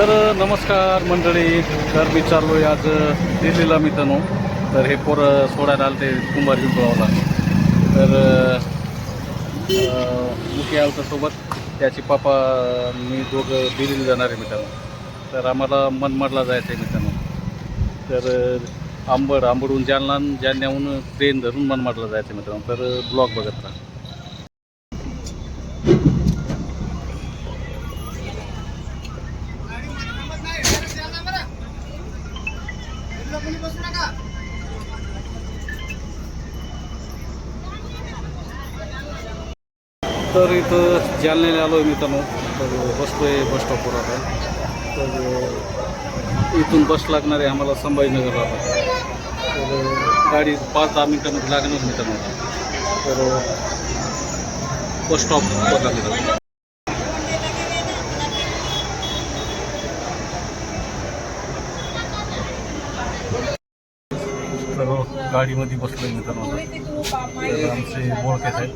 तर नमस्कार मंडळी. तर मी चाललो आहे आज दिल्लीला मित्रांनो. तर हे पोरं सोडायला आलं ते कुंभार पिंपळावला तर अं, मुखी आलता सोबत. त्याची पापा मी दोघं दिल्लीला जाणार आहे मित्रांनो. तर आम्हाला मनमाडला जायचं आहे मित्रांनो. तर आंबड आंबडहून जालना जालन्याहून ट्रेन धरून मनमाडला जायचं आहे मित्रांनो. तर ब्लॉग बघत राहा. तर इथं जालन्याला आलो आहे मित्रांनो. तर बसतो आहे बस स्टॉपवर आता. तर इथून बस लागणार आहे आम्हाला संभाजीनगरला आता. तर गाडी पाच दहा मिनटामध्ये लागणार मित्रांनो. तर बस स्टॉप लागणार गाडीमध्ये बसलो आहे मित्रांनो तर आमचे ओळखेच आहेत.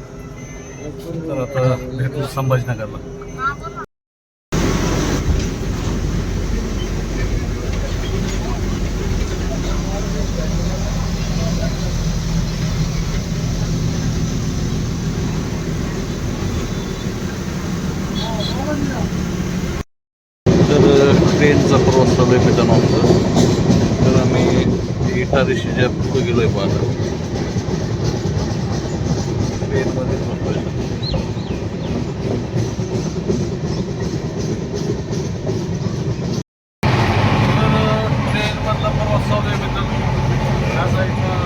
तर आता भेटू संभाजीनगरला. तर ट्रेनचा प्रवास चालू आहे मित्रांनो. आमचा आम्ही इटा दिशेच्या पुढे गेलो आहे पाहता ट्रेनमध्ये बसलोय. तर ट्रेनमधला प्रवास चालू आहे मित्रांनो या साईडला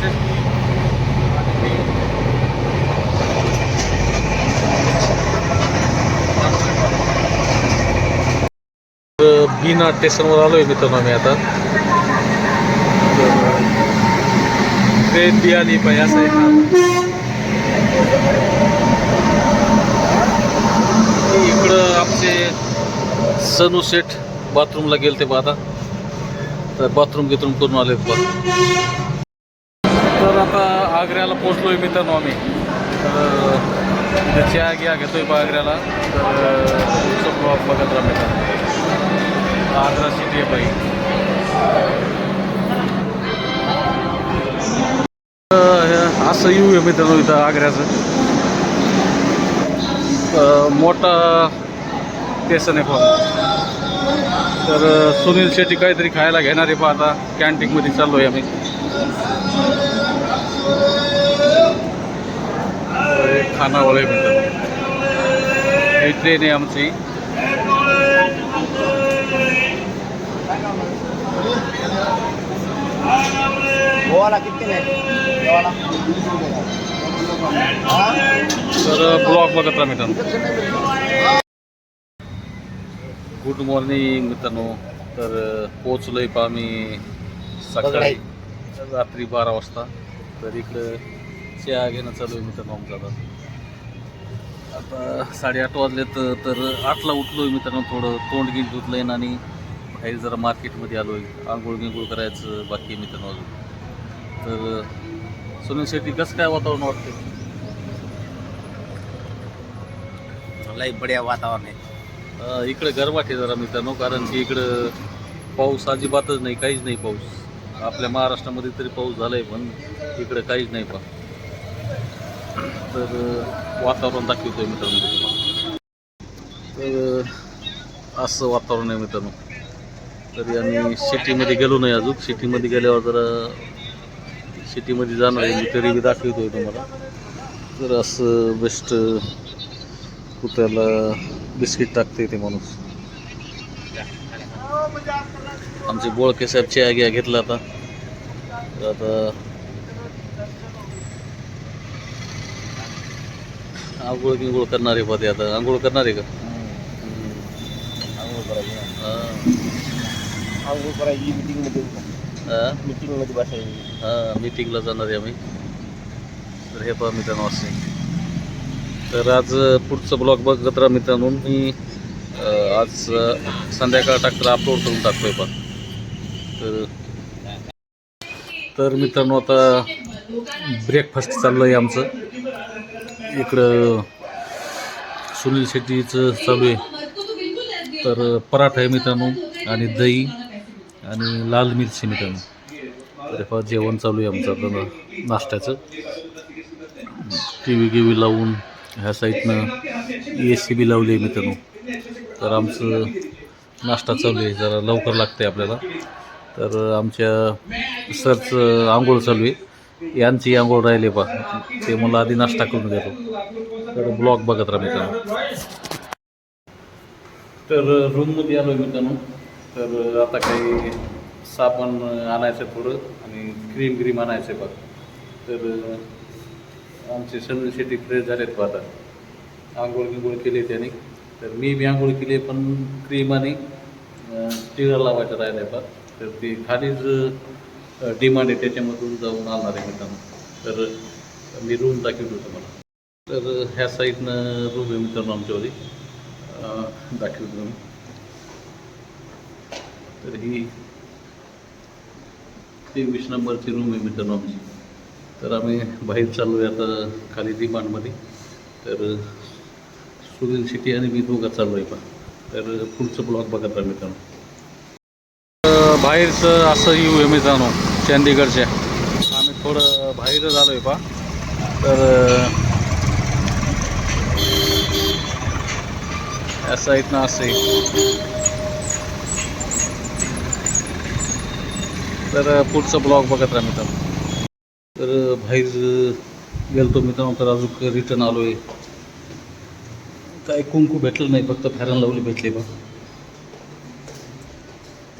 शेट्टी आणि तर बीना स्टेशनवर आलो आहे मित्रांनो आम्ही आता ट्रेन बी आली पण या साईडला इकडं आमचे सनू सेठ बाथरूमला गेले ते बा आता तर बाथरूम गिथरूम करून आले तर आता आग्र्याला पोचलोय मित्रांनो आम्ही. तर चहा घ्या घेतोय बा आग्र्याला. तर बघत राहा मित्रांनो. आग्रा सिटी आहे बाई. असं येऊ आहे मित्रांनो इथं आग्र्याचं. मोठा स्टेशन आहे पण तर सुनील शेट्टी काहीतरी खायला घेणार आहे पहा आता. कॅन्टीनमध्ये चाललो आहे आम्ही. खानावळे हे ही ट्रेन आहे आमची. गोवाला किती नाही? गोवाला. तर ब्लॉग बघत राहा मित्रांनो. गुड मॉर्निंग मित्रांनो. तर पोचलोय पहा मी सकाळी. रात्री बारा वाजता. तर इकडं चहा घेणं चालू आहे मित्रांनो आमचा आता. साडेआठ वाजले तर आठला उठलो आहे मित्रांनो थोडं. तोंड गिंड धुतलं आणि बाहेर जरा मार्केटमध्ये आलो आहे आंघोळ गिंगोळ करायचं बाकी मित्रांनो अजून. तर सुनील शेट्टी कसं काय वातावरण वाटतं लई बढिया वातावरण आहे. इकडे गरमाट आहे जरा मित्रांनो कारण की इकडं पाऊस अजिबातच नाही काहीच नाही पाऊस. आपल्या महाराष्ट्रामध्ये तरी पाऊस झालाय पण इकडे काहीच नाही पा तर वातावरण दाखवतोय मित्रांनो. तर असं वातावरण आहे मित्रांनो. तरी आम्ही सिटीमध्ये गेलो नाही अजून. सिटीमध्ये गेल्यावर जरा सिटीमध्ये जाणार आहे मी तरी बी दाखवतोय तुम्हाला. तर असं बेस्ट कुत्र्याला बिस्किट टाकते ते माणूस. आमचे बोळके साहेब चहा घ्या घेतला आता. आता आंघोळ बिंघोळ करणार आहे पा ते आता. आंघोळ करणार आहे का? आंघोळ करायची. आंघोळ करायची मिटिंगमध्ये हा? मिटिंगमध्ये बसायची हा मीटिंगला जाणार आहे आम्ही. तर हे पहा मित्रांनो असे तर आज पुढचं ब्लॉग बघत राहा मित्रांनो. मी आज संध्याकाळ टाकतं अपलोड करून टाकतोय पहा. तर तर मित्रांनो आता ब्रेकफास्ट चाललं आहे आमचं. इकडं सुनील शेट्टीचं चालू आहे. तर पराठा आहे मित्रांनो आणि दही. आणि लाल मिरची मित्रांनो तर जेवण चालू आहे आमचं आता नाश्त्याचं. टी व्ही गिवी लावून ह्या साईडनं ए सी बी लावली आहे मित्रांनो तर आमचं नाश्ता चालू आहे जरा लवकर लागते आपल्याला. तर आमच्या सरचं आंघोळ चालू आहे. यांची आंघोळ राहिले बा ते मला आधी नाश्ता करून देतो. तर ब्लॉग बघत राहा मित्रांनो तर रूममध्ये आलो मित्रांनो तर आता काही साबण आणायचं आहे थोडं आणि क्रीम ग्रीम आणायचं आहे बघ. तर आमचे सगळे शेती फ्रेश झालेत बघ आता. आंघोळ गिंघोळ केली त्याने. तर मी बी आंघोळ केली पण क्रीम आणि टिळा लावायचं राहिलं आहे बघ. तर ती खालीच डिमांड आहे त्याच्यामधून जाऊन आणणार आहे मित्रांनो. तर मी रूम दाखवतो तुम्हाला. तर ह्या साईडनं रूम आहे मित्रांनो आमच्यावरी. दाखवतो मी तर ही तेवीस नंबरची रूम आहे मित्रांनो आमची. तर आम्ही बाहेर चाललो आहे आता खाली डिमांडमध्ये तर सुनील शेट्टी आणि मी दोघं चाललो आहे पा तर पुढचं ब्लॉग बघत राहा मित्रांनो. बाहेरचं असं येऊ आहे मित्रांनो चंदीगडच्या. आम्ही थोडं बाहेर झालो आहे पा तर असं आहेत ना असं. तर पुढचं ब्लॉग बघत राहा मित्रांनो. तर बाहेर गेलतो मित्रांनो तर अजून रिटर्न आलो आहे काय कुंकू भेटलं नाही फक्त फॅरन लावली भेटली बा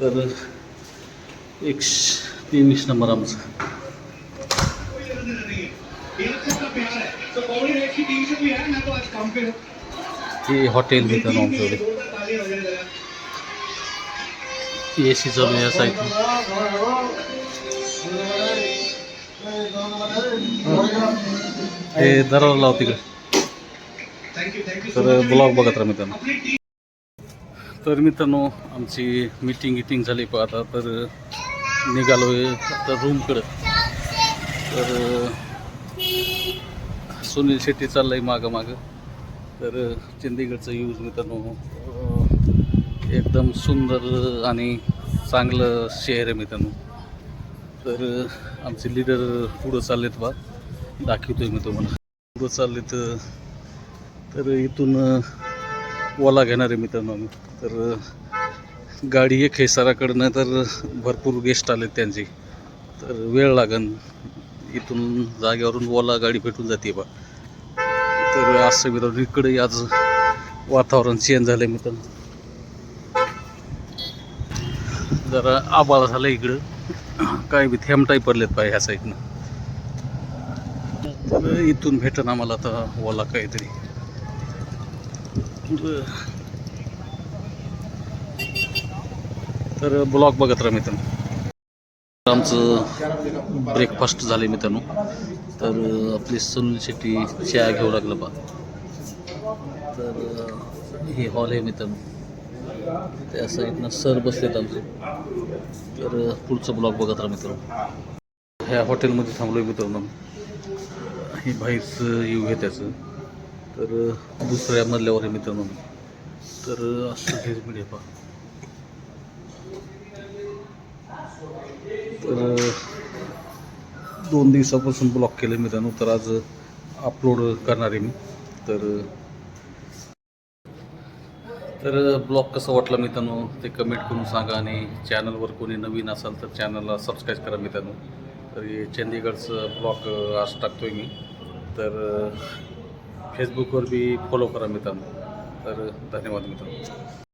तर एक तेवीस नंबर आमचा. हे हॉटेल मित्रांनो आमच्याकडे ए सी चालू आहे साईडला हे दरवाजा लाव तिकडे तर ब्लॉग बघत राहा मित्रांनो तर मित्रांनो आमची मीटिंग गिटिंग झाली पण आता. तर निघालो आहे आता रूमकडं तर सुनील शेट्टी चाललं आहे मागं मागं. तर चंदीगडचं यूज मित्रांनो. एकदम सुंदर आणि चांगलं शहर आहे मित्रांनो. तर आमचे लीडर पुढं चाललेत बा. दाखवतोय मी तुम्हाला. पुढं चालले तर तर इथून ओला घेणार आहे मित्रांनो आम्ही. तर गाडी एक आहे सराकडनं तर भरपूर गेस्ट आलेत त्यांची. तर वेळ लागन. इथून जागेवरून ओला गाडी भेटून जाते बा. तर असं मित्रांनो इकडे आज वातावरण चेंज झालं आहे मित्रांनो. जरा आबाळ झालं इकडं. काय बी थेंब टाईप पडलेत पाय ह्या साईडनं तर इथून भेटन आम्हाला आता ओला काहीतरी. तर ब्लॉग बघत राहा मित्रांनो. आमचं ब्रेकफास्ट झाले मित्रांनो. तर आपली सुनील शेट्टी चहा घेऊ लागलं बा. तर हे हॉल आहे मित्रांनो. त्या साईडनं सर बसलेत आमचे. तर पुढचं ब्लॉग बघत राहा मित्रांनो. ह्या हॉटेलमध्ये थांबलो मित्रांनो. हे भाईचं येऊ आहे त्याचं. तर दुसऱ्या मधल्यावर आहे मित्रांनो. तर असं हेच मीडिया पहा. तर दोन दिवसापासून ब्लॉक केलं मित्रांनो. तर आज अपलोड करणार आहे मी. तर तर ब्लॉग कसं वाटलं मित्रांनो? ते कमेंट करून सांगा आणि चॅनलवर कोणी नवीन असाल तर चॅनलला सबस्क्राईब करा मित्रांनो. तर हे चंदीगडचं ब्लॉग आज टाकतोय मी. तर फेसबुकवर बी फॉलो करा मित्रांनो. तर धन्यवाद मित्रांनो.